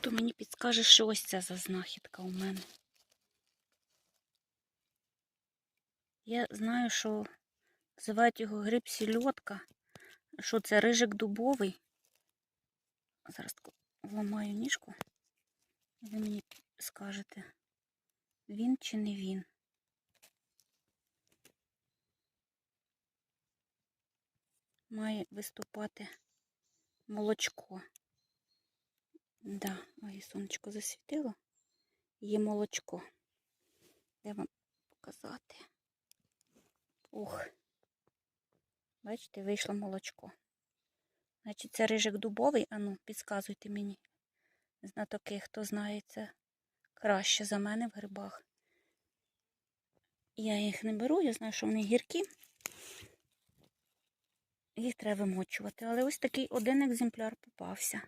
Хто мені підскаже, що ось це за знахідка у мене? Я знаю, що називають його гриб сільотка. Що це рижик дубовий. Зараз таку вламаю ніжку. Ви мені скажете, він чи не він. Має виступати молочко. Да, ой, сонечко засвітило. Є молочко. Де вам показати? Ух. Бачите, вийшло молочко. Значить, це рижик дубовий. Ану, підказуйте мені. Знатоки, хто знає це краще за мене в грибах. Я їх не беру, я знаю, що вони гіркі. Їх треба вимочувати. Але ось такий один екземпляр попався.